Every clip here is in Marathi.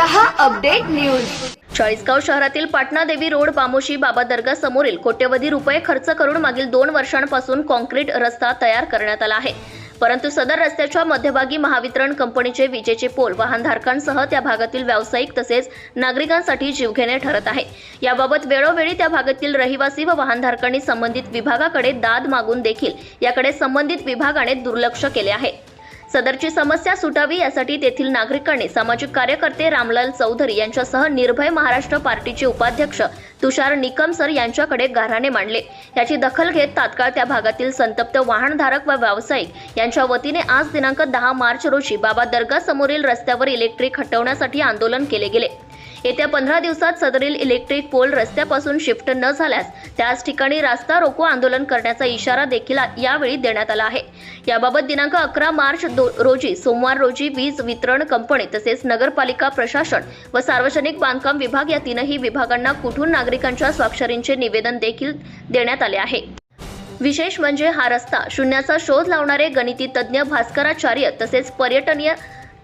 हा अपडेट न्यूज. चाळीसगाव शहरातील पाटणा देवी रोड बामोशी बाबा दर्गा समोरील कोट्यवधी रुपये खर्च करून मागील दोन वर्षांपासून कॉन्क्रीट रस्ता तयार करण्यात आला आहे. परंतु सदर रस्त्याच्या मध्यभागी महावितरण कंपनीचे विजेचे पोल वाहनधारकांसह त्या भागातील व्यावसायिक तसेच नागरिकांसाठी जीवघेणे ठरत आहे. याबाबत वेळोवेळी त्या भागातील रहिवासी व वाहनधारकांनी संबंधित विभागाकडे दाद मागून देखील याकडे संबंधित विभागाने दुर्लक्ष केले आहे. सदरची समस्या सुटावी यासाठी तेथील नागरिकांनी सामाजिक कार्यकर्ते रामलाल चौधरी यांच्यासह निर्भय महाराष्ट्र पार्टीचे उपाध्यक्ष तुषार निकम सर यांच्याकडे गाऱ्हाणे मांडले. याची दखल घेत तात्काळ त्या भागातील संतप्त वाहनधारक व व्यावसायिक यांच्या वतीने आज दिनांक दहा मार्च रोजी बाबा दर्गा समोरील रस्त्यावर इलेक्ट्रिक हटवण्यासाठी आंदोलन केले गेले. येत्या पंधरा दिवसात सदरील इलेक्ट्रिक पोल रस्त्यापासून शिफ्ट न झाल्यास त्याच ठिकाणी रास्ता रोको आंदोलन करण्याचा इशारा देखील यावेळी देण्यात आला आहे. याबाबत दिनांक अकरा मार्च दो- रोजी सोमवार रोजी वीज वितरण कंपनी तसेच नगरपालिका प्रशासन व सार्वजनिक बांधकाम विभाग या तीनही विभागांना कुठून नागरिकांच्या स्वाक्षरींचे निवेदन देखील देण्यात आले आहे. विशेष म्हणजे हा रस्ता शून्याचा शोध लावणारे गणिती तज्ज्ञ भास्कराचार्य तसेच पर्यटनीय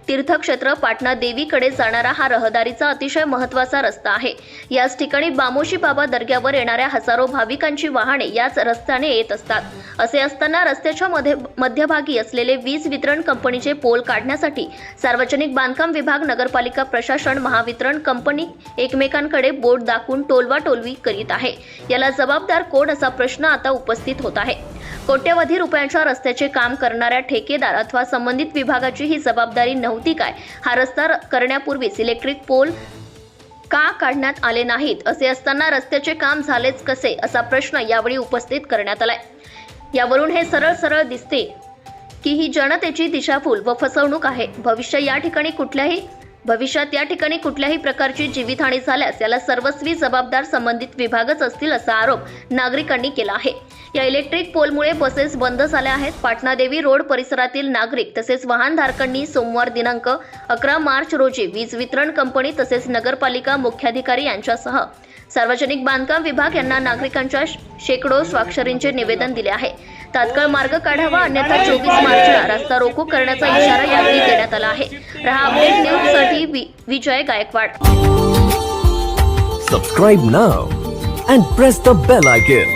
तीर्थक्षेत्र पाटणा देवीकडे जाणारा हा रहदारीचा अतिशय महत्त्वाचा रस्ता आहे. याच ठिकाणी बामोशी बाबा दर्ग्यावर येणाऱ्या हजारो भाविकांची वाहने याच रस्त्याने येत असतात. असे असताना रस्त्याच्या मध्ये मध्यभागी असलेले वीज वितरण कंपनीचे पोल काढण्यासाठी सार्वजनिक बांधकाम विभाग नगरपालिका प्रशासन महावितरण कंपनी एकमेकांकडे बोट दाखवून टोलवा टोलवी करीत आहे. याला जबाबदार कोण असा प्रश्न आता उपस्थित होत आहे. कोट्यवधी रुपयांच्या रस्त्याचे काम करणाऱ्या ठेकेदार अथवा संबंधित विभागाची ही जबाबदारी नव्हती काय? हा रस्ता र- करण्यापूर्वीच इलेक्ट्रिक पोल का काढण्यात आले नाहीत? असे असताना रस्त्याचे काम झालेच कसे? असा प्रश्न यावेळी उपस्थित करण्यात आलाय. यावरून हे सरळ सरळ दिसते की ही जनतेची दिशाभूल व फसवणूक आहे. भविष्य या ठिकाणी कुठल्याही भविष्यात या ठिकाणी कुठल्याही प्रकारची जीवितहानी झाल्यास याला सर्वस्वी जबाबदार संबंधित विभागच असतील असा आरोप नागरिकांनी केला आहे. या इलेक्ट्रिक पोलमुळे बसेस बंद झाल्या आहेत. पाटणा देवी रोड परिसरातील नागरिक तसेच वाहनधारकांनी सोमवार दिनांक अकरा मार्च रोजी वीज वितरण कंपनी तसेच नगरपालिका मुख्याधिकारी यांच्यासह सार्वजनिक बांधकाम विभाग यांना नागरिकांच्या शेकडो स्वाक्षरींचे निवेदन दिले आहे. तात्काळ मार्ग काढावा अन्यथा चोवीस मार्चला रस्ता रोको करण्याचा इशारा यावेळी देण्यात आला आहे. रहा अपडेट न्यूजसाठी वि- Vijay Gaikwad. Subscribe now and press the bell icon